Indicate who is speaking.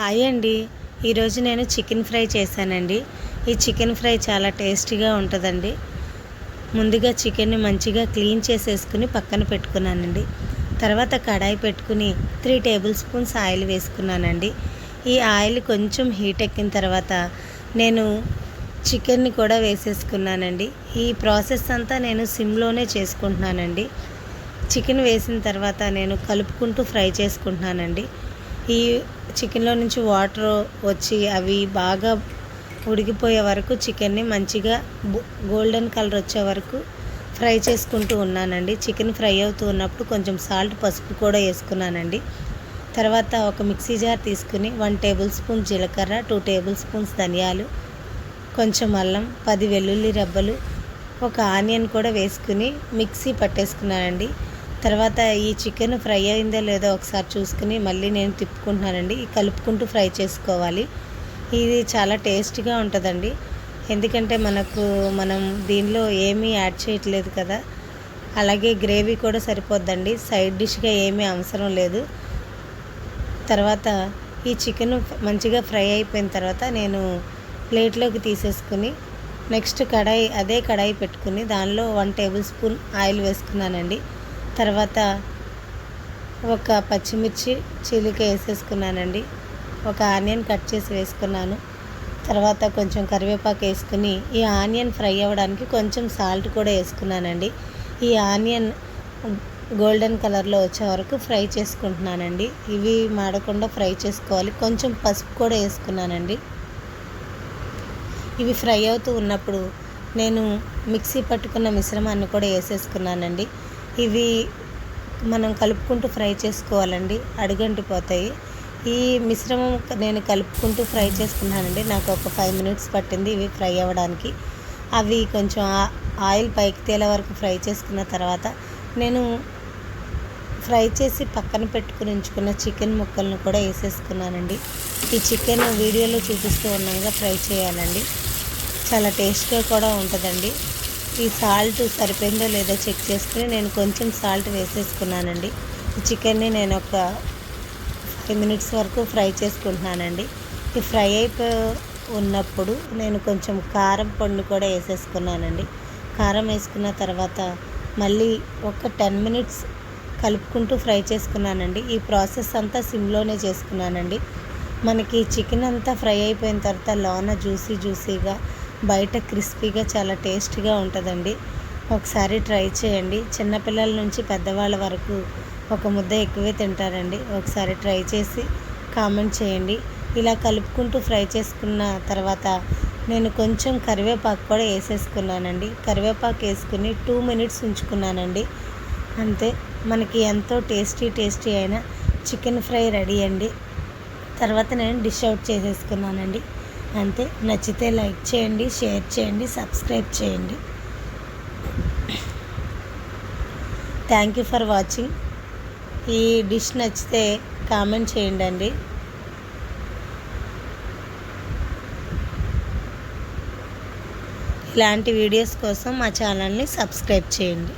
Speaker 1: Hi అండి. ఈరోజు నేను చికెన్ ఫ్రై చేశానండి. ఈ చికెన్ ఫ్రై చాలా టేస్టీగా ఉంటుందండి. ముందుగా చికెన్ని మంచిగా క్లీన్ చేసేసుకుని పక్కన పెట్టుకున్నానండి. తర్వాత కడాయి పెట్టుకుని త్రీ టేబుల్ స్పూన్స్ ఆయిల్ వేసుకున్నానండి. ఈ ఆయిల్ కొంచెం హీట్ ఎక్కిన తర్వాత నేను చికెన్ని కూడా వేసేసుకున్నానండి. ఈ ప్రాసెస్ అంతా నేను సిమ్లోనే చేసుకుంటున్నానండి. చికెన్ వేసిన తర్వాత నేను కలుపుకుంటూ ఫ్రై చేసుకుంటున్నానండి. ఈ చికెన్లో నుంచి వాటర్ వచ్చి అవి బాగా ఉడికిపోయే వరకు చికెన్ని మంచిగా గోల్డెన్ కలర్ వచ్చే వరకు ఫ్రై చేసుకుంటూ ఉన్నానండి. చికెన్ ఫ్రై అవుతూ ఉన్నప్పుడు కొంచెం సాల్ట్ పసుపు కూడా వేసుకున్నానండి. తర్వాత ఒక మిక్సీ జార్ తీసుకుని వన్ టేబుల్ స్పూన్ జీలకర్ర టూ టేబుల్ స్పూన్స్ ధనియాలు కొంచెం అల్లం పది వెల్లుల్లి రెబ్బలు ఒక ఆనియన్ కూడా వేసుకుని మిక్సీ పట్టేసుకున్నానండి. తర్వాత ఈ చికెన్ ఫ్రై అయిందో లేదో ఒకసారి చూసుకుని మళ్ళీ నేను తిప్పుకుంటున్నానండి. కలుపుకుంటూ ఫ్రై చేసుకోవాలి. ఇది చాలా టేస్ట్గా ఉంటుందండి. ఎందుకంటే మనకు మనం దీనిలో ఏమీ యాడ్ చేయట్లేదు కదా. అలాగే గ్రేవీ కూడా సరిపోద్దండి. సైడ్ డిష్గా ఏమీ అవసరం లేదు. తర్వాత ఈ చికెన్ మంచిగా ఫ్రై అయిపోయిన తర్వాత నేను ప్లేట్లోకి తీసేసుకుని నెక్స్ట్ కడాయి అదే కడాయి పెట్టుకుని దానిలో వన్ టేబుల్ స్పూన్ ఆయిల్ వేసుకున్నానండి. తర్వాత ఒక పచ్చిమిర్చి చీలిక వేసేసుకున్నానండి. ఒక ఆనియన్ కట్ చేసి వేసుకున్నాను. తర్వాత కొంచెం కరివేపాకు వేసుకుని ఈ ఆనియన్ ఫ్రై అవ్వడానికి కొంచెం సాల్ట్ కూడా వేసుకున్నానండి. ఈ ఆనియన్ గోల్డెన్ కలర్లో వచ్చే వరకు ఫ్రై చేసుకుంటున్నానండి. ఇవి మాడకుండా ఫ్రై చేసుకోవాలి. కొంచెం పసుపు కూడా వేసుకున్నానండి. ఇవి ఫ్రై అవుతూ ఉన్నప్పుడు నేను మిక్సీ పట్టుకున్న మిశ్రమాన్ని కూడా వేసేసుకున్నానండి. ఇవి మనం కలుపుకుంటూ ఫ్రై చేసుకోవాలండి. అడుగంటిపోతాయి ఈ మిశ్రమం నేను కలుపుకుంటూ ఫ్రై చేసుకున్నానండి. నాకు ఒక ఫైవ్ మినిట్స్ పట్టింది ఇవి ఫ్రై అవ్వడానికి. అవి కొంచెం ఆయిల్ పైకి తేలే వరకు ఫ్రై చేసుకున్న తర్వాత నేను ఫ్రై చేసి పక్కన పెట్టుకుని ఉంచుకున్న చికెన్ ముక్కలను కూడా వేసేసుకున్నానండి. ఈ చికెన్ వీడియోలో చూపిస్తూ ఉన్నాగా ఫ్రై చేయాలండి. చాలా టేస్ట్గా కూడా ఉంటుందండి. ఈ సాల్ట్ సరిపోయిందో లేదో చెక్ చేసుకుని నేను కొంచెం సాల్ట్ వేసేసుకున్నానండి. చికెన్ని నేను ఒక ఫైవ్ మినిట్స్ వరకు ఫ్రై చేసుకుంటున్నానండి. ఈ ఫ్రై అయిపో ఉన్నప్పుడు నేను కొంచెం కారం పండు కూడా వేసేసుకున్నానండి. కారం వేసుకున్న తర్వాత మళ్ళీ ఒక టెన్ మినిట్స్ కలుపుకుంటూ ఫ్రై చేసుకున్నానండి. ఈ ప్రాసెస్ అంతా సిమ్లోనే చేసుకున్నానండి. మనకి చికెన్ అంతా ఫ్రై అయిపోయిన తర్వాత లోన జ్యూసీ జ్యూసీగా బయట క్రిస్పీగా చాలా టేస్టీగా ఉంటుందండి. ఒకసారి ట్రై చేయండి. చిన్నపిల్లల నుంచి పెద్దవాళ్ళ వరకు ఒక ముద్ద ఎక్కువే తింటారండి. ఒకసారి ట్రై చేసి కామెంట్ చేయండి. ఇలా కలుపుకుంటూ ఫ్రై చేసుకున్న తర్వాత నేను కొంచెం కరివేపాకు కూడా వేసేసుకున్నానండి. కరివేపాకు వేసుకుని టూ మినిట్స్ ఉంచుకున్నానండి. అంతే. మనకి ఎంతో టేస్టీ టేస్టీ అయిన చికెన్ ఫ్రై రెడీ అండి. తర్వాత నేను డిష్ అవుట్ చేసేసుకున్నానండి. అంతే. నచ్చితే లైక్ చేయండి షేర్ చేయండి సబ్స్క్రైబ్ చేయండి. థ్యాంక్ యూ ఫర్ వాచింగ్ ఈ డిష్ నచ్చితే కామెంట్ చేయండి అండి. ఇలాంటి వీడియోస్ కోసం మా ఛానల్ని సబ్స్క్రైబ్ చేయండి.